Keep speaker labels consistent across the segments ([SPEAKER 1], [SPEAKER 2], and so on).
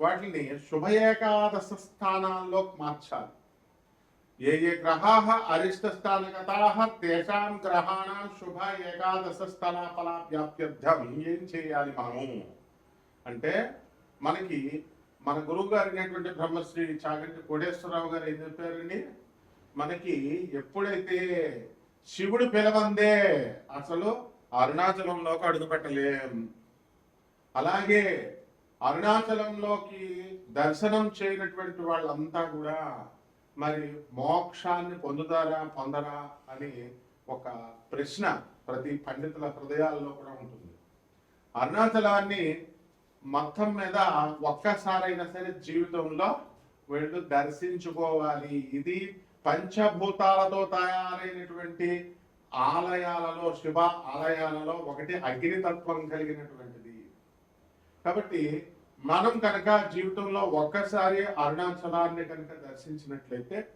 [SPEAKER 1] వాటిని శుభ ఏకాదశ స్థానాల్లో మార్చాలి. ఏ ఏ గ్రహా అరిష్ట స్థాన తేషాం గ్రహాణం శుభ ఏకాదశ స్థల ఫలాభ్యాప్త్యర్థం ఏం చేయాలి మనము? అంటే మనకి మన గురువు గారు అయినటువంటి బ్రహ్మశ్రీ చాగంటి కోటేశ్వరరావు గారు ఏం చెప్పారండి? మనకి ఎప్పుడైతే శివుడు పిలవందే అసలు అరుణాచలంలోకి అడుగు పెట్టలేం. అలాగే అరుణాచలంలోకి దర్శనం చేయనటువంటి వాళ్ళంతా కూడా మరి మోక్షాన్ని పొందుతారా పొందరా అని ఒక ప్రశ్న ప్రతి పండితుల హృదయాల్లో కూడా ఉంటుంది. అరుణాచలాన్ని మొత్తం మీద ఒక్కసారైనా సరే జీవితంలో వీళ్ళు దర్శించుకోవాలి. ఇది పంచభూతాలతో తయారైనటువంటి ఆలయాలలో శివ ఆలయాలలో ఒకటి అగ్నితత్వం కలిగినటువంటిది. కాబట్టి మనం కనుక జీవితంలో ఒక్కసారి అరుణాచలాన్ని కనుక దర్శించినట్లయితే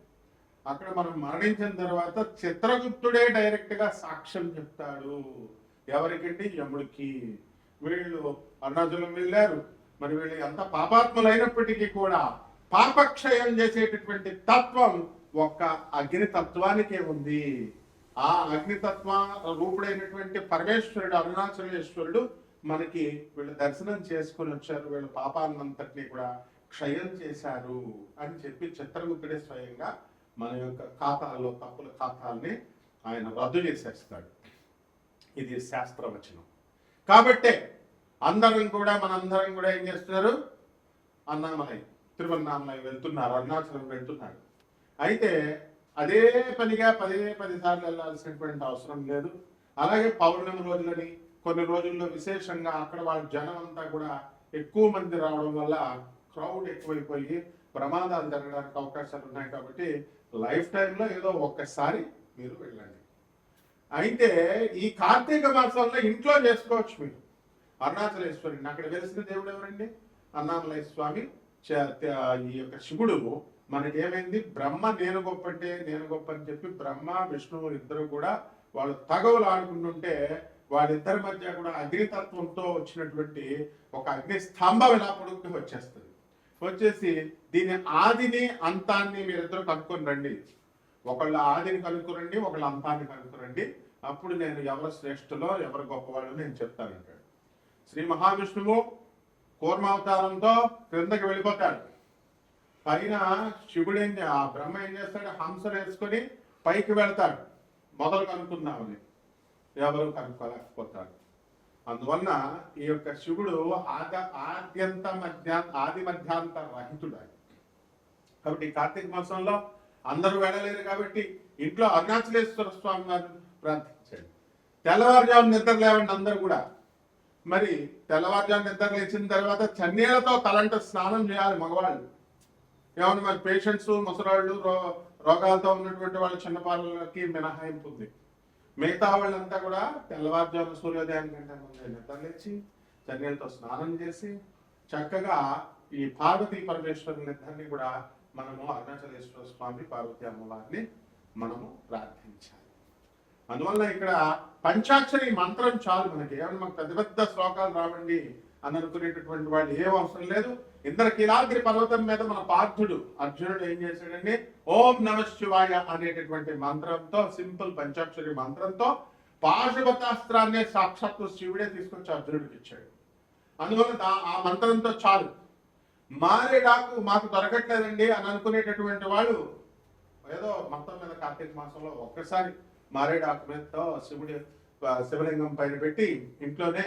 [SPEAKER 1] అక్కడ మనం మరణించిన తర్వాత చిత్రగుప్తుడే డైరెక్ట్గా సాక్ష్యం చెప్తాడు. ఎవరికండి? యముడికి. వీళ్ళు అరుణాచలం వెళ్ళారు. మరి వీళ్ళు ఎంత పాపాత్ములైనప్పటికీ కూడా పాపక్షయం చేసేటటువంటి తత్వం ఒక్క అగ్నితత్వానికే ఉంది. ఆ అగ్నితత్వ రూపుడైనటువంటి పరమేశ్వరుడు అరుణాచలేశ్వరుడు మనకి వీళ్ళు దర్శనం చేసుకుని వచ్చారు వీళ్ళ పాపాన్నంతటిని కూడా క్షయం చేశారు అని చెప్పి చిత్రగుప్తుడే స్వయంగా మన యొక్క ఖాతాల్లో తప్పుల ఖాతాల్ని ఆయన రద్దు చేసేస్తాడు. ఇది శాస్త్రవచనం. కాబట్టే అందరం కూడా మనందరం కూడా ఏం చేస్తున్నారు? అన్నామలై తిరువన్నామలై వెళ్తున్నారు అరుణాచలం వెళ్తున్నారు. అయితే అదే పనిగా పదే పది సార్లు వెళ్ళాల్సినటువంటి అవసరం లేదు. అలాగే పౌర్ణమి రోజులని కొన్ని రోజుల్లో విశేషంగా అక్కడ వాళ్ళ జనం అంతా కూడా ఎక్కువ మంది రావడం వల్ల క్రౌడ్ ఎక్కువైపోయి ప్రమాదాలు జరగడానికి అవకాశాలు ఉన్నాయి కాబట్టి లైఫ్ టైంలో ఏదో ఒక్కసారి మీరు వెళ్ళండి. అయితే ఈ కార్తీక మాసంలో ఇంట్లో చేసుకోవచ్చు మీరు. అరుణాచలేశ్వరుని అక్కడ వెలిసిన దేవుడు ఎవరండి? అన్నామలయ స్వామి ఈ యొక్క శివుడు. మనకేమైంది బ్రహ్మ నేను గొప్ప అంటే నేను గొప్ప అని చెప్పి బ్రహ్మ విష్ణువు ఇద్దరు కూడా వాళ్ళు తగవులు ఆడుకుంటుంటే వాళ్ళిద్దరి మధ్య కూడా అగ్నితత్వంతో వచ్చినటువంటి ఒక అగ్ని స్తంభం ఇలా పొడుగుకి వచ్చేస్తుంది. వచ్చేసి దీని ఆదిని అంతాన్ని మీరిద్దరు కనుక్కొని రండి. ఒకళ్ళ ఆదిని కనుక్కురండి ఒకళ్ళ అంతాన్ని కనుక్కురండి. అప్పుడు నేను ఎవరు శ్రేష్ఠులో ఎవరు గొప్పవాళ్ళు నేను చెప్తానంటాడు శ్రీ మహావిష్ణువు కూర్మావతారంతో క్రిందకి వెళ్ళిపోతాడు. పైన శివుడు ఏం ఆ బ్రహ్మ ఏం చేస్తాడు హంసను వేసుకొని పైకి వెళ్తాడు. మొదలు కనుక్కున్నామని ఎవరు కనుక్కోలేకపోతారు అందువలన ఈ యొక్క శివుడు ఆద ఆద్యంత మధ్య ఆది మధ్యాంత రహితుడు ఆయన. కాబట్టి కార్తీక మాసంలో అందరూ వెళ్ళలేరు కాబట్టి ఇంట్లో అరుణాచలేశ్వర స్వామి గారు ప్రార్థించాడు తెల్లవారుజాము నిద్ర లేవండి అందరూ కూడా. మరి తెల్లవారుజాము నిద్ర లేచిన తర్వాత చన్నీళ్ళతో తలంట స్నానం చేయాలి మగవాళ్ళు. ఏమన్నా మరి పేషెంట్స్ ముసలాళ్ళు రో రోగాలతో ఉన్నటువంటి వాళ్ళ చిన్నపాలకి మినహాయింపు ఉంది. మిగతా వాళ్ళంతా కూడా తెల్లవారుజాము సూర్యోదయం కంటే ముందే నిద్రలేచి చన్నీళ్ళతో స్నానం చేసి చక్కగా ఈ పార్వతీ పరమేశ్వరుని ఇద్దరిని కూడా మనము అరుణాచలేశ్వర స్వామి పార్వతీ అమ్మవారిని మనము ప్రార్థించాలి. అందువల్ల ఇక్కడ పంచాక్షరి మంత్రం చాలు మనకి. ఏమన్నా పెద్ద పెద్ద శ్లోకాలు రావండి అని అనుకునేటటువంటి వాళ్ళు ఏం అవసరం లేదు. ఇంద్రకీలాద్రి పర్వతం మీద మన పార్థుడు అర్జునుడు ఏం చేశాడండి? ఓం నమ శివాయ అనేటటువంటి మంత్రంతో సింపుల్ పంచాక్షరి మంత్రంతో పాశుపతాస్త్రాన్ని సాక్షాత్తు శివుడే తీసుకొచ్చి అర్జునుడికి ఇచ్చాడు. అందువల్ల ఆ మంత్రంతో చాలు. మారేడాకు మాకు దొరకట్లేదండి అని అనుకునేటటువంటి వాళ్ళు ఏదో మొత్తం మీద కార్తీక మాసంలో ఒక్కసారి మారేడాకు మీదతో శివుడి శివలింగం పైన పెట్టి ఇంట్లోనే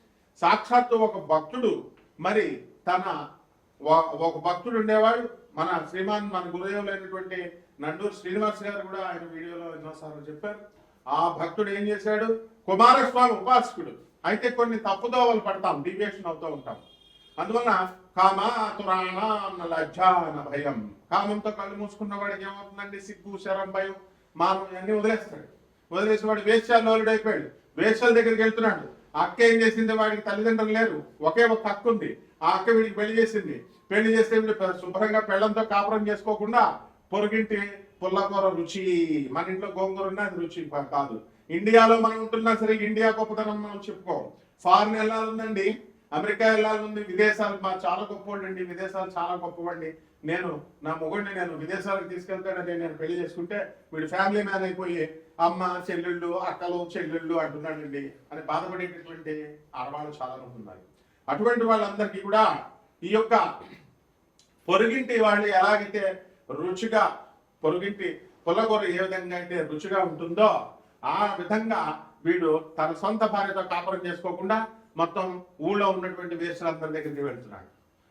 [SPEAKER 1] సాక్షాత్తు ఒక భక్తుడు మరి తన ఒక- ఒక భక్తుడు ఉండేవాడు. మన శ్రీమాన్ మన గురుదేవులైనటువంటి నండూరు శ్రీనివాస్ గారు కూడా ఆయన వీడియోలో ఎన్నోసార్లు చెప్పారు. ఆ భక్తుడు ఏం చేశాడు? కుమారస్వామి ఉపాసకుడు. అయితే కొన్ని తప్పుదోవలు పడతాం డీవియేషన్ అవుతూ ఉంటాం. అందువలన కామాతురాణ తురాణ భయం. కామంతో కళ్ళు మూసుకున్న వాడికి ఏమవుతుందండి? సిగ్గు శరం భయం మానం అన్ని వదిలేస్తాడు. వదిలేసి వాడు వేశ్యాలోలుడు అయిపోయాడు దగ్గరికి వెళ్తున్నాడు. అక్క ఏం చేసింది? వాడికి తల్లిదండ్రులు లేరు. ఒకే ఒక అక్క ఉంది. ఆ అక్క వీడికి పెళ్ళి చేసింది. పెళ్ళి చేస్తే వీడు శుభ్రంగా పెళ్ళంతో కాపురం చేసుకోకుండా పొరుగింటి పుల్లకూర రుచి మన ఇంట్లో గోంగూర ఉన్నా అది రుచి కాదు. ఇండియాలో మనం ఉంటున్నా సరే ఇండియా గొప్పతనం మనం చెప్పుకోం. ఫారిన్ వెళ్ళాలండి అమెరికా వెళ్ళాలని విదేశాలు మా చాలా గొప్పవాడండి విదేశాలు చాలా గొప్పవండి నేను నా మొగుడిని నేను విదేశాలకు తీసుకెళ్తాడని నేను పెళ్ళి చేసుకుంటే వీడు ఫ్యామిలీ మ్యాన్ అయిపోయి అమ్మ చెల్లెళ్ళు అక్కలు చెల్లెళ్ళు అంటున్నాడండి. అని బాధపడేటటువంటి ఆడవాళ్ళు చాలా ఉన్నాయి అటువంటి వాళ్ళందరికీ కూడా ఈ యొక్క పొరుగింటి వాళ్ళు ఎలాగైతే రుచిగా పొరుగింటి పుల్లకూర ఏ విధంగా అయితే రుచిగా ఉంటుందో ఆ విధంగా వీడు తన సొంత భార్యతో కాపురం చేసుకోకుండా మొత్తం ఊళ్ళో ఉన్నటువంటి వేసులందరి దగ్గరికి వెళ్తున్నాడు.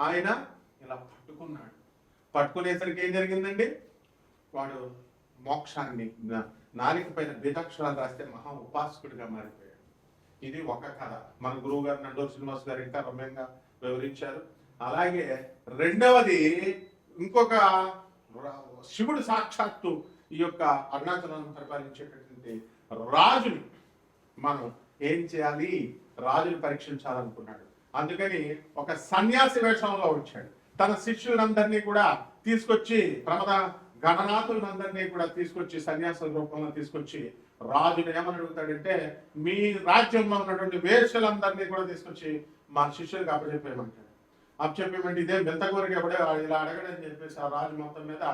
[SPEAKER 1] ఆయన ఇలా పట్టుకున్నాడు. పట్టుకునేసరికి ఏం జరిగిందండి? వాడు మోక్షాన్ని నాలిక పైన బీజాక్షరాలు రాస్తే మహా ఉపాసకుడిగా మారిపోయాడు. ఇది ఒక కథ. మన గురువు గారు నండూరు శ్రీనివాస్ గారు ఇంకా రమ్యంగా వివరించారు. అలాగే రెండవది ఇంకొక రా- శివుడు సాక్షాత్తు ఈ యొక్క అరుణాచలాన్ని పరిపాలించేటటువంటి రాజుని. మనం ఏం చేయాలి? రాజుని పరీక్షించాలనుకున్నాడు. అందుకని ఒక సన్యాసి వేషంలో వచ్చాడు. తన శిష్యులందరినీ కూడా తీసుకొచ్చి ప్రమద గణనాథులందరినీ కూడా తీసుకొచ్చి సన్యాసుల రూపంలో తీసుకొచ్చి రాజుని ఏమని అడుగుతాడంటే మీ రాజ్యంలో ఉన్నటువంటి వేషలందరినీ కూడా తీసుకొచ్చి మా శిష్యులకు అప్పచెప్పేయమంటాడు. అప్పచెప్పేమంటే ఇదే వింతగూరికి ఎవడే ఇలా అడగడని చెప్పేసి ఆ రాజు మొత్తం మీద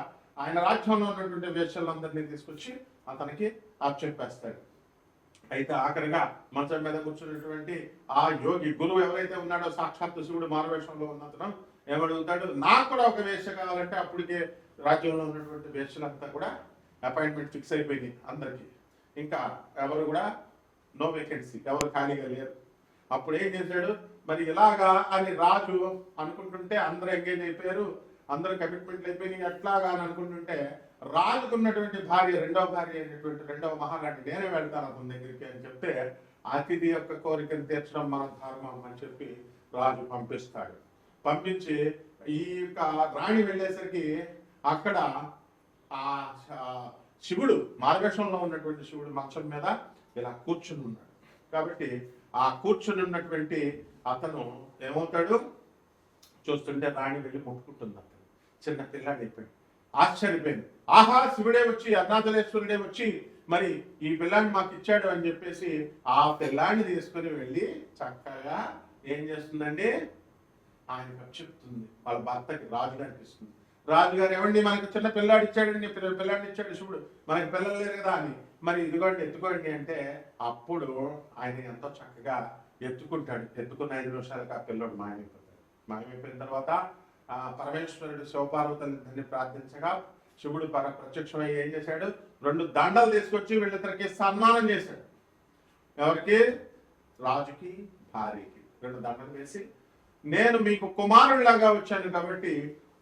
[SPEAKER 1] ఆయన రాజ్యంలో ఉన్నటువంటి వేషలందరినీ తీసుకొచ్చి అతనికి అప్పచెప్పేస్తాడు. అయితే ఆఖరిగా మంచం మీద కూర్చున్నటువంటి ఆ యోగి గురువు ఎవరైతే ఉన్నాడో సాక్షాత్ శివుడు మారువేషంలో ఉన్నతను ఏమడుగుతాడు? నాకు కూడా ఒక వేష కావాలంటే అప్పటికే రాజ్యంలో ఉన్నటువంటి వేషలంతా కూడా అపాయింట్మెంట్ ఫిక్స్ అయిపోయింది అందరికీ. ఇంకా ఎవరు కూడా? నో వేకెన్సీ ఎవరు ఖాళీగా లేరు. అప్పుడు ఏం చేశాడు? మరి ఇలాగా అని రాజు అనుకుంటుంటే అందరూ ఎంగేజ్ అయిపోయారు. అందరూ కమిట్మెంట్లు అయిపోయినాయి. ఎట్లాగా అని అనుకుంటుంటే రాజుకున్నటువంటి భార్య రెండవ భార్య అయినటువంటి రెండవ మహారాణి నేనే వెళ్తాను అతని దగ్గరికి అని చెప్తే అతిథి యొక్క కోరికను తీర్చడం మన ధర్మం అని చెప్పి రాజు పంపిస్తాడు. పంపించి ఈ యొక్క రాణి వెళ్ళేసరికి అక్కడ ఆ శివుడు మార్గశంలో ఉన్నటువంటి శివుడు మంచం మీద ఇలా కూర్చుని ఉన్నాడు. కాబట్టి ఆ కూర్చుని ఉన్నటువంటి అతను ఏమవుతాడు? చూస్తుంటే రాణి వెళ్ళి ముట్టుకుంటుంది అతను. చిన్న పిల్లాడు అయిపోయాడు ఆశ్చర్యపోయింది. ఆహా శివుడే వచ్చి అరుణాచలేశ్వరుడే వచ్చి మరి ఈ పిల్లాన్ని మాకు ఇచ్చాడు అని చెప్పేసి ఆ పిల్లాన్ని తీసుకుని వెళ్ళి చక్కగా ఏం చేస్తుందండి? ఆయన చెప్తుంది. వాళ్ళ భర్తకి రాజుగారికి అనిపిస్తుంది. రాజుగారు ఏమండి మనకి చిన్న పిల్లాడు ఇచ్చాడండి పిల్లాడిని ఇచ్చాడు శివుడు మనకి పిల్లలు లేరు కదా అని. మరి ఇదిగోండి ఎత్తుకోండి అంటే అప్పుడు ఆయన ఎంతో చక్కగా ఎత్తుకుంటాడు. ఎత్తుకున్న ఐదు నిమిషాలకు ఆ పిల్లడు మాయమైపోతాడు. మాయమైపోయిన తర్వాత పరమేశ్వరుడు శివపార్వతులని ప్రార్థించగా శివుడు పర ప్రత్యక్షమై ఏం చేశాడు? రెండు దండలు తీసుకొచ్చి వీళ్ళిద్దరికి సన్మానం చేశాడు. ఎవరికి? రాజుకి భార్యకి. రెండు దండలు వేసి నేను మీకు కుమారుడిలాగా వచ్చాను కాబట్టి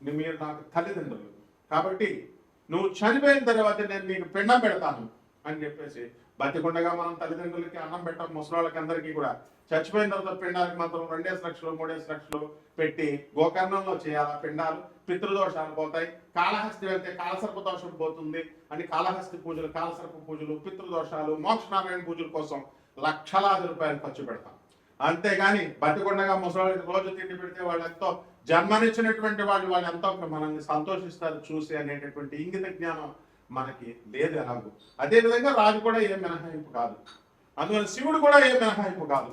[SPEAKER 1] మీరు నాకు తల్లిదండ్రులు. కాబట్టి నువ్వు చనిపోయిన తర్వాత నేను నీకు పిండం పెడతాను అని చెప్పేసి బతికుండగా మనం తల్లిదండ్రులకి అన్నం పెట్టాం ముసలాళ్ళకి అందరికీ కూడా చచ్చిపోయిన తర్వాత పిండాలకు మాత్రం రెండేసి లక్షలు మూడేసి లక్షలు పెట్టి గోకర్ణంలో చేయాలి పిండాలు. పితృదోషాలు పోతాయి. కాళహస్తి వెళ్తే కాలసర్ప దోషం పోతుంది అని కాళహస్తి పూజలు కాలసర్ప పూజలు పితృదోషాలు మోక్షనారాయణ పూజల కోసం లక్షలాది రూపాయలు ఖర్చు పెడతాం. అంతేగాని బతికొండగా ముసలి రోజు తిండి పెడితే వాళ్ళు ఎంతో జన్మనిచ్చినటువంటి వాళ్ళు వాళ్ళు ఎంతో మనల్ని సంతోషిస్తారు చూసి అనేటటువంటి ఇంగిత జ్ఞానం మనకి లేదు ఎలాగో. అదేవిధంగా రాజు కూడా ఏం మినహాయింపు కాదు. అందువల్ల శివుడు కూడా ఏం మినహాయింపు కాదు.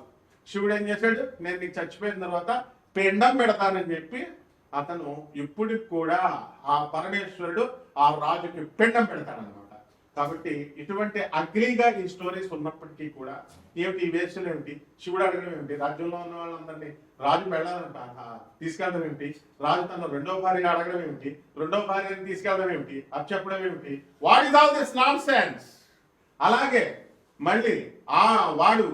[SPEAKER 1] శివుడు ఏం చేశాడు? నేను నీకు చచ్చిపోయిన తర్వాత పిండం పెడతానని చెప్పి అతను ఇప్పటికి కూడా ఆ పరమేశ్వరుడు ఆ రాజుకి పిండం పెడతాడనమాట కాబట్టి ఇటువంటి అగ్లీగా ఈ స్టోరీస్ ఉన్నప్పటికీ కూడా ఏమిటి ఈ వేషలు ఏమిటి? శివుడు అడగడం ఏమిటి? రాజ్యంలో ఉన్న వాళ్ళందరినీ రాజు పెళ్ళాలంట తీసుకెళ్ళడం ఏమిటి? రాజు తన రెండో భార్య అడగడం ఏమిటి? రెండో భార్యని తీసుకెళ్ళడం ఏమిటి? అది చెప్పడం ఏమిటి? What is all this nonsense అలాగే మళ్ళీ ఆ వాడు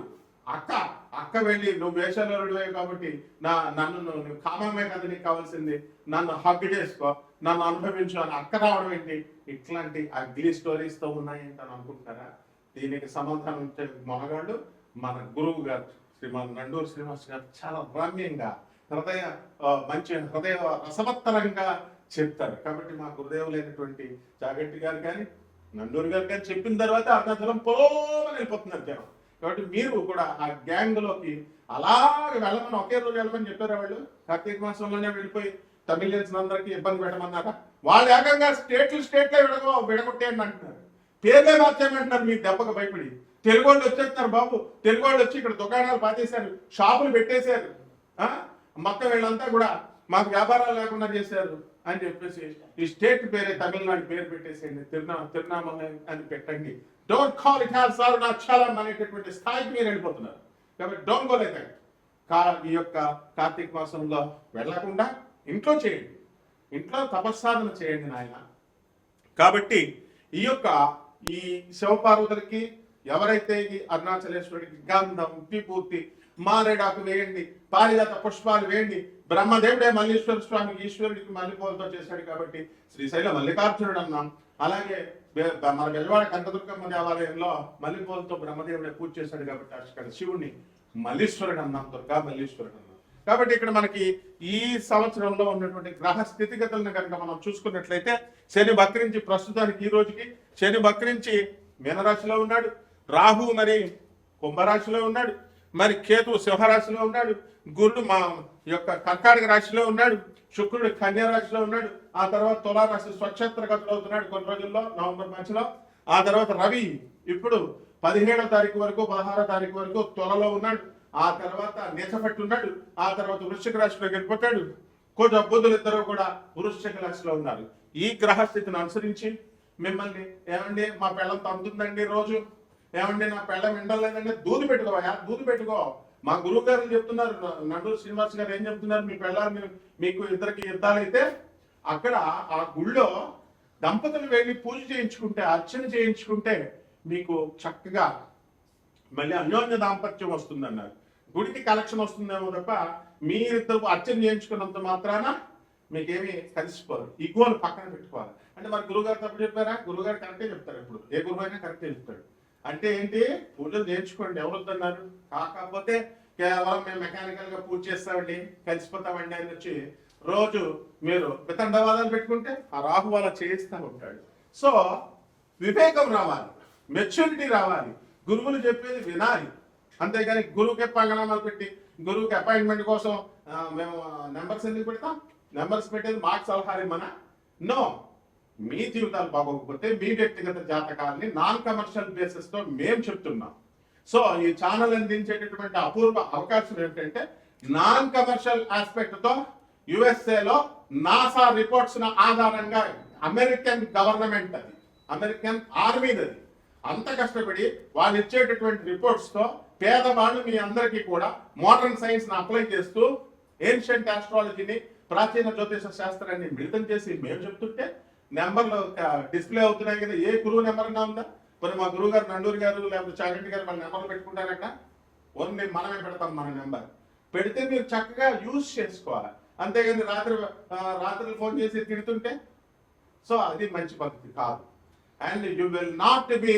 [SPEAKER 1] అక్క అక్క వెళ్ళి నువ్వు వేషాలరుడివే కాబట్టి నా నన్ను నువ్వు కామమే కదా నీకు కావాల్సింది. నన్ను హగ్ చేసుకో నన్ను అనుభవించు అని అక్క రావడం ఏంటి? ఇట్లాంటి అగ్లీ స్టోరీస్తో ఉన్నాయంట అని అనుకుంటున్నారా? దీనికి సమాధానం ఇచ్చే మొనగాళ్ళు మన గురువు గారు శ్రీమాన్ నండూరు శ్రీనివాస్ గారు చాలా రమ్యంగా హృదయ మంచి హృదయ రసవత్తరంగా చెప్తారు. కాబట్టి మా గురుదేవులైనటువంటి జాగట్టి గారు కానీ నండూరు గారు కానీ చెప్పిన తర్వాత అరుణాచలం పోమని వెళ్ళిపోతున్నారు జనం. కాబట్టి మీరు కూడా ఆ గ్యాంగ్లోకి అలాగే వెళ్ళమని ఒకే రోజు వెళ్ళమని చెప్పారా వాళ్ళు? కార్తీక మాసంలోనే వెళ్ళిపోయి తమిళియన్స్ అందరికీ ఇబ్బంది పెట్టమన్నారా? వాళ్ళు ఏకంగా స్టేట్లు స్టేట్లే విడగో విడగొట్టేయండి అంటున్నారు. పేర్లే మార్చేయమంటున్నారు మీ దెబ్బకు భయపడి. తెలుగు వాళ్ళు వచ్చేస్తున్నారు బాబు. తెలుగు వాళ్ళు వచ్చి ఇక్కడ దుకాణాలు పాతేశారు. షాపులు పెట్టేశారు. ఆ? మొత్తం వీళ్ళంతా కూడా మాకు వ్యాపారాలు లేకుండా చేశారు అని చెప్పేసి ఈ స్టేట్ పేరే తమిళనాడు పేరు పెట్టేసేయండి. తిరునా తిరునామల అని పెట్టండి. Don't call it has Arunachalam అనేటటువంటి స్థాయికి మీరు వెళ్ళిపోతున్నారు. కాబట్టి డోంట్ గో లైక్ దట్ కా ఈ యొక్క కార్తీక మాసంలో వెళ్ళకుండా ఇంట్లో చేయండి. ఇంట్లో తపస్సాధన చేయండి నాయన. కాబట్టి ఈ యొక్క ఈ శివపార్వతులకి ఎవరైతే ఈ అరుణాచలేశ్వరుడికి గంధం విభూతి మారేడాకు వేయండి పారిజాత పుష్పాలు వేయండి బ్రహ్మదేవుడే మల్లీశ్వర స్వామి ఈశ్వరుడికి మల్లెపూలతో చేశాడు కాబట్టి శ్రీశైల మల్లికార్జునుడు అన్నాం అలాగే మన బెజవాడ కనకదుర్గమ్మ దేవాలయంలో మల్లెపూలతో బ్రహ్మదేవుడే పూజ చేశాడు కాబట్టి అక్కడ శివుణ్ణి మల్లీశ్వరుడు అన్నాం దుర్గా మల్లీశ్వరుడు అన్నాం. కాబట్టి ఇక్కడ మనకి ఈ సంవత్సరంలో ఉన్నటువంటి గ్రహ స్థితిగతులను కనుక మనం చూసుకున్నట్లయితే శని బక్రించి ప్రస్తుతానికి ఈ రోజుకి శని బక్రించి మీనరాశిలో ఉన్నాడు. రాహు మరి కుంభరాశిలో ఉన్నాడు. మరి కేతు సింహరాశిలో ఉన్నాడు. గురుడు మా యొక్క కర్కాటక రాశిలో ఉన్నాడు శుక్రుడు కన్యా రాశిలో ఉన్నాడు ఆ తర్వాత తులారాశి స్వచ్ఛత్ర గతిలో అవుతున్నాడు కొన్ని రోజుల్లో నవంబర్ మధ్యలో ఆ తర్వాత రవి ఇప్పుడు పదిహేడో తారీఖు వరకు పదహారో తారీఖు వరకు త్వరలో ఉన్నాడు. ఆ తర్వాత నీచపట్టి ఉన్నాడు ఆ తర్వాత వృశ్చిక రాశిలోకి వెళ్ళిపోతాడు. కొంచెం బుద్ధులు ఇద్దరు కూడా వృశ్చిక రాశిలో ఉన్నారు. ఈ గ్రహస్థితిని అనుసరించి మిమ్మల్ని ఏమండి మా పెళ్ళం తంతుందండి రోజు? ఏమండి నా పెళ్ళం వింటలేదండి దూది పెట్టుకోవా దూది పెట్టుకో. మా గురువు గారు చెప్తున్నారు? నండూరు శ్రీనివాస్ గారు ఏం చెప్తున్నారు? మీ పెళ్ళారు మీకు ఇద్దరికి యుద్ధాలైతే అక్కడ ఆ గుళ్ళో దంపతులు వెళ్ళి పూజ చేయించుకుంటే అర్చన చేయించుకుంటే మీకు చక్కగా మళ్ళీ అన్యోన్య దాంపత్యం వస్తుందన్నారు. గుడికి కలెక్షన్ వస్తుందేమో తప్ప మీరిద్దరు అర్చన చేయించుకున్నంత మాత్రాన మీకేమి కలిసిపోరు. ఈ పక్కన పెట్టుకోవాలి. అంటే మరి గురుగారు తప్పు చెప్పారా? గురుగారు కరెక్టే చెప్తారు ఇప్పుడు. ఏ గురువు అయినా కరెక్టే చెప్తాడు. అంటే ఏంటి? పూజలు నేర్చుకోండి ఎవరు వద్దన్నారు కాకపోతే కేవలం మేము మెకానికల్గా పూజ చేస్తామండి కలిసిపోతామండి అని వచ్చి రోజు మీరు వితండవాదాలు పెట్టుకుంటే ఆ రాహు అలా చేయిస్తూ ఉంటాడు. సో వివేకం రావాలి మెచ్యూరిటీ రావాలి గురువులు చెప్పేది వినాలి. అంతేగాని గురువుకి పంగనామాలు పెట్టి గురువుకి అపాయింట్మెంట్ కోసం మేము నెంబర్స్ ఎందుకు పెడతాం? నెంబర్స్ పెట్టేది మాకు సలహా మన నో మీ జీవితాలు బాగోకపోతే మీ వ్యక్తిగత జాతకాలని నాన్ కమర్షియల్ బేసిస్తో మేము చెప్తున్నాం. సో ఈ ఛానల్ అందించేటటువంటి అపూర్వ అవకాశం ఏంటంటే నాన్ కమర్షియల్ ఆస్పెక్ట్తో యుఎస్ఏలో నాసా రిపోర్ట్స్ ఆధారంగా అమెరికన్ గవర్నమెంట్ అది. అమెరికన్ ఆర్మీది అది. అంత కష్టపడి వాళ్ళు ఇచ్చేటటువంటి రిపోర్ట్స్తో పేదవాళ్ళు మీ అందరికీ కూడా మోడర్న్ సైన్స్ని అప్లై చేస్తూ ఏన్షియంట్ ఆస్ట్రాలజీని ప్రాచీన జ్యోతిష శాస్త్రాన్ని మిళితం చేసి మేము చెప్తుంటే నెంబర్లు డిస్ప్లే అవుతున్నాయి కదా ఏ గురువు నెంబర్ అన్నా ఉందా? కొన్ని మా గురువు గారు నండూరు గారు లేకపోతే చాగంటి గారు మన నెంబర్లు పెట్టుకుంటారట? ఓన్లీ మనమే పెడతాం మన నెంబర్. పెడితే మీరు చక్కగా యూజ్ చేసుకోవాలి. అంతేగాని రాత్రి రాత్రి ఫోన్ చేసి తిడుతుంటే? సో అది మంచి పద్ధతి కాదు. And you will not be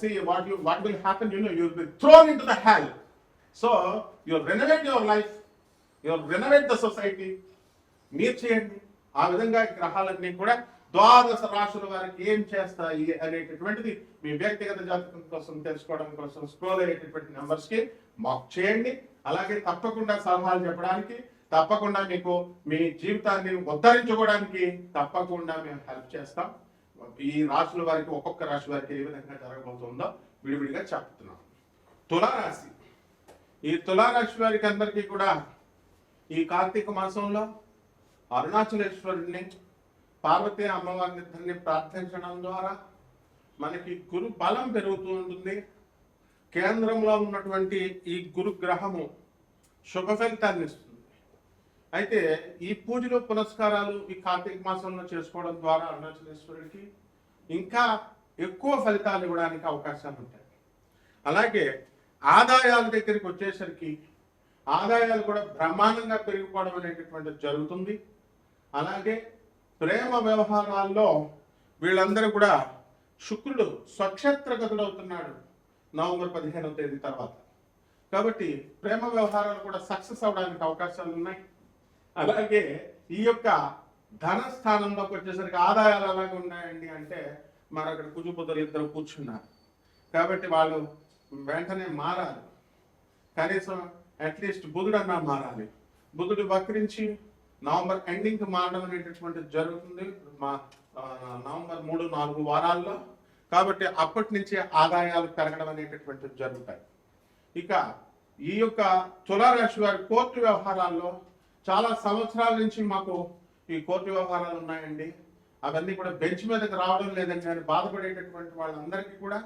[SPEAKER 1] see what you what will happen you know you will be thrown into the hell so you renovate your life you renovate the society. మీరు చేయండి. ఆ విధంగా గ్రహాలన్నీ కూడా ద్వాదశ రాశుల వారికి ఏం చేస్తాయి అనేటటువంటిది మీ వ్యక్తిగత జాతకం కోసం తెలుసుకోవడం కోసం స్క్రోల్ అయ్యేటటువంటి నెంబర్స్కి మాకు చేయండి. అలాగే తప్పకుండా సలహాలు చెప్పడానికి తప్పకుండా మీకు మీ జీవితాన్ని ఉద్ధరించుకోవడానికి తప్పకుండా మేము హెల్ప్ చేస్తాం. ఈ రాశుల వారికి ఒక్కొక్క రాశి వారికి ఏ విధంగా జరగబోతుందో విడివిడిగా చెప్తున్నాం. తులారాశి. ఈ తులారాశి వారికి అందరికీ కూడా ఈ కార్తీక మాసంలో అరుణాచలేశ్వరుడిని పార్వతీ అమ్మవారిని ప్రార్థించడం ద్వారా మనకి గురు బలం పెరుగుతూ ఉంటుంది. కేంద్రంలో ఉన్నటువంటి ఈ గురు గ్రహము శుభ ఫలితాన్ని ఇస్తుంది. అయితే ఈ పూజలు పునస్కారాలు ఈ కార్తీక మాసంలో చేసుకోవడం ద్వారా అరుణాచలేశ్వరుడికి ఇంకా ఎక్కువ ఫలితాలు ఇవ్వడానికి అవకాశాలు ఉంటాయి. అలాగే ఆదాయాల దగ్గరికి వచ్చేసరికి ఆదాయాలు కూడా బ్రహ్మాండంగా పెరిగిపోవడం అనేటటువంటిది జరుగుతుంది. అలాగే ప్రేమ వ్యవహారాల్లో వీళ్ళందరూ కూడా శుక్రుడు స్వక్షేత్రగతుడు అవుతున్నాడు నవంబర్ పదిహేనవ తేదీ తర్వాత. కాబట్టి ప్రేమ వ్యవహారాలు కూడా సక్సెస్ అవడానికి అవకాశాలు ఉన్నాయి. అలాగే ఈ యొక్క ధన స్థానంలోకి వచ్చేసరికి ఆదాయాలు ఎలాగ ఉన్నాయండి అంటే మరి అక్కడ కుజుపుత్రులు ఇద్దరు కూర్చున్నారు. కాబట్టి వాళ్ళు వెంటనే మారాలి. కనీసం అట్లీస్ట్ బుధుడన్నా మారాలి. బుధుడు వక్రించి నవంబర్ ఎండింగ్ మారడం అనేటటువంటి జరుగుతుంది. మా నవంబర్ మూడు నాలుగు వారాల్లో. కాబట్టి అప్పటి నుంచి ఆదాయాలు పెరగడం అనేటటువంటిది జరుగుతాయి. ఇక ఈ యొక్క తులారాశి వారి కోర్టు వ్యవహారాల్లో చాలా సంవత్సరాల నుంచి మాకు ఈ కోర్టు వ్యవహారాలు ఉన్నాయండి. అవన్నీ కూడా బెంచ్ మీదకి రావడం లేదని కానీ బాధపడేటటువంటి వాళ్ళందరికీ కూడా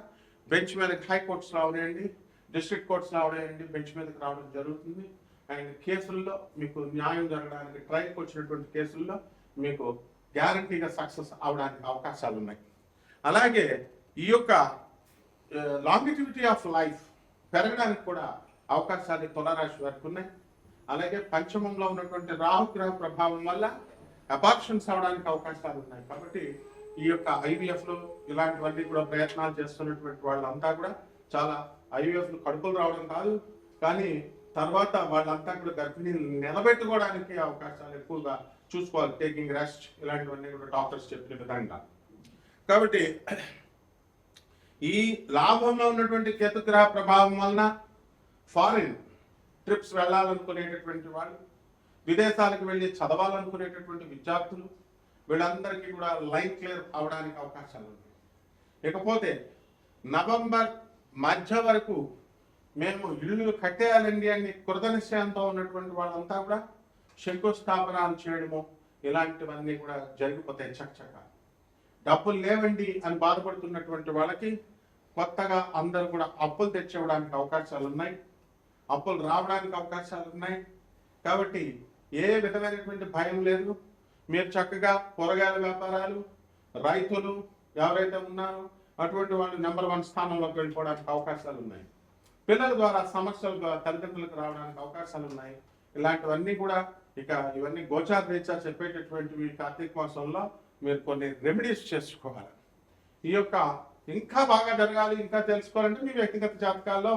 [SPEAKER 1] బెంచ్ మీదకి హైకోర్ట్స్ రావడండి డిస్ట్రిక్ట్ కోర్ట్స్ రావడండి బెంచ్ మీదకి రావడం జరుగుతుంది. అండ్ కేసుల్లో మీకు న్యాయం జరగడానికి ట్రయల్కి వచ్చినటువంటి కేసుల్లో మీకు గ్యారంటీగా సక్సెస్ అవడానికి అవకాశాలు ఉన్నాయి. అలాగే ఈ యొక్క లాంగిటివిటీ ఆఫ్ లైఫ్ పెరగడానికి కూడా అవకాశాలు తులారాశి వారికి ఉన్నాయి. అలాగే పంచమంలో ఉన్నటువంటి రాహుగ్రహ ప్రభావం వల్ల అపాక్షన్స్ అవడానికి అవకాశాలు ఉన్నాయి. కాబట్టి ఈ యొక్క ఐవీఎఫ్లు ఇలాంటివన్నీ కూడా ప్రయత్నాలు చేస్తున్నటువంటి వాళ్ళంతా కూడా చాలా ఐవీఎఫ్లు కడుపులు రావడం కాదు. కానీ తర్వాత వాళ్ళంతా కూడా గర్భిణీలు నిలబెట్టుకోవడానికి అవకాశాలు ఎక్కువగా చూసుకోవాలి. టేకింగ్ రెస్ట్ ఇలాంటివన్నీ కూడా డాక్టర్స్ చెప్పిన విధంగా. కాబట్టి ఈ లాభంలో ఉన్నటువంటి కేతుగ్రహ ప్రభావం వలన ఫారిన్ ట్రిప్స్ వెళ్ళాలనుకునేటటువంటి వాళ్ళు విదేశాలకు వెళ్ళి చదవాలనుకునేటటువంటి విద్యార్థులు వీళ్ళందరికీ కూడా లైన్ క్లియర్ అవడానికి అవకాశాలు ఉన్నాయి. ఇకపోతే నవంబర్ మధ్య వరకు మేము ఇల్లు కట్టేయాలండి అని కృత నిశ్చయంతో ఉన్నటువంటి వాళ్ళంతా కూడా శంకుస్థాపనాలు చేయడము ఇలాంటివన్నీ కూడా జరిగిపోతాయి చక్కచక్క డబ్బులు లేవండి అని బాధపడుతున్నటువంటి వాళ్ళకి కొత్తగా అందరూ కూడా అప్పులు తెచ్చివ్వడానికి అవకాశాలు ఉన్నాయి. అప్పులు రావడానికి అవకాశాలు ఉన్నాయి. కాబట్టి ఏ విధమైనటువంటి భయం లేదు. మీరు చక్కగా కూరగాయల వ్యాపారాలు రైతులు ఎవరైతే ఉన్నారో అటువంటి వాళ్ళు నెంబర్ వన్ స్థానంలోకి వెళ్ళిపోవడానికి అవకాశాలు ఉన్నాయి. పిల్లల ద్వారా సమస్యలు ద్వారా తల్లిదండ్రులకు రావడానికి అవకాశాలు ఉన్నాయి. ఇలాంటివన్నీ కూడా ఇక ఇవన్నీ గోచార రీత్యా చెప్పేటటువంటివి కార్తీక మాసంలో మీరు కొన్ని రెమెడీస్ చేసుకోవాలి. ఈ యొక్క ఇంకా బాగా జరగాలి ఇంకా తెలుసుకోవాలంటే మీ వ్యక్తిగత జాతకాల్లో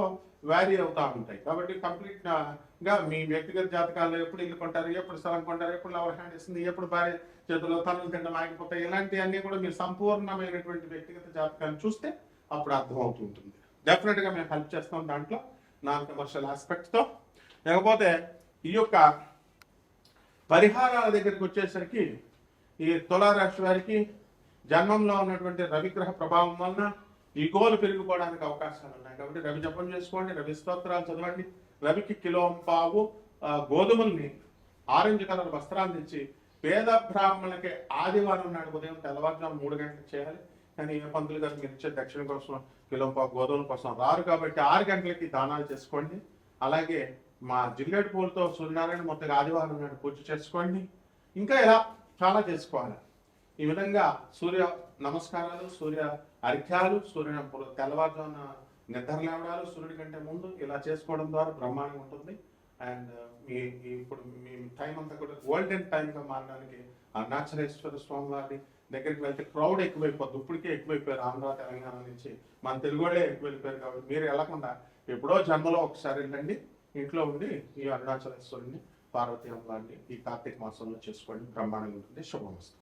[SPEAKER 1] వ్యారీ అవుతూ ఉంటాయి. కాబట్టి కంప్లీట్గా మీ వ్యక్తిగత జాతకాల్లో ఎప్పుడు ఇల్లు కొంటారు ఎప్పుడు స్థలం కొంటారు ఎప్పుడు లవర్ హ్యాండ్ ఇస్తుంది ఎప్పుడు భార్య చేతుల్లో తనులు తిండం ఆగిపోతాయి ఇలాంటివన్నీ కూడా మీరు సంపూర్ణమైనటువంటి వ్యక్తిగత జాతకాన్ని చూస్తే అప్పుడు అర్థం డెఫినెట్గా మేము హెల్ప్ చేస్తాం దాంట్లో నాన్ కమర్షియల్ ఆస్పెక్ట్తో లేకపోతే ఈ యొక్క పరిహారాల దగ్గరికి వచ్చేసరికి ఈ తులారాశి వారికి జన్మంలో ఉన్నటువంటి రవిగ్రహ ప్రభావం వలన ఈ గోలు పెరిగిపోవడానికి అవకాశాలు ఉన్నాయి. కాబట్టి రవి జపం చేసుకోండి రవి స్తోత్రాలు చదవండి. రవికి కిలో పావు గోధుమల్ని ఆరెంజ్ కలర్ వస్త్రాలు తెచ్చి పేద బ్రాహ్మణులకి ఆదివారం నాడు ఉదయం తెల్లవారుజాము మూడు గంటలకు చేయాలి. కానీ ఏ పంతులు గారు మీరు ఇచ్చే దక్షిణ కోసం కిలో పావు గోధుమల కోసం రారు కాబట్టి ఆరు గంటలకి దానాలు చేసుకోండి. అలాగే మా జిల్లెడ్ పూలతో సూర్యనారాయణ మొత్తం ఆదివారం నాడు పూజ చేసుకోండి. ఇంకా ఇలా చాలా చేసుకోవాలి. ఈ విధంగా సూర్య నమస్కారాలు సూర్య అర్ఘ్యాలు సూర్య తెల్లవారుజామున నిద్ర లేవడాలు సూర్యుడి కంటే ముందు ఇలా చేసుకోవడం ద్వారా బ్రహ్మాండంగా ఉంటుంది. అండ్ uh, మీ ఇప్పుడు మీ టైం అంతా కూడా గోల్డెన్ టైంగా మారడానికి అరుణాచలేశ్వర స్వామి వారిని దగ్గరికి వెళ్తే క్రౌడ్ ఎక్కువైపోద్ది. ఇప్పటికే ఎక్కువైపోయారు ఆంధ్ర తెలంగాణ నుంచి. మన తెలుగు వాళ్ళే ఎక్కువ వెళ్ళిపోయారు కాబట్టి మీరు వెళ్ళకుండా ఎప్పుడో జన్మలో ఒకసారి వెళ్ళండి. ఇంట్లో ఉండి ఈ అరుణాచలేశ్వరుని పార్వతీ అమ్మవారిని ఈ కార్తీక మాసంలో చేసుకోండి. బ్రహ్మాండంగా ఉంటుంది. శుభమస్తు.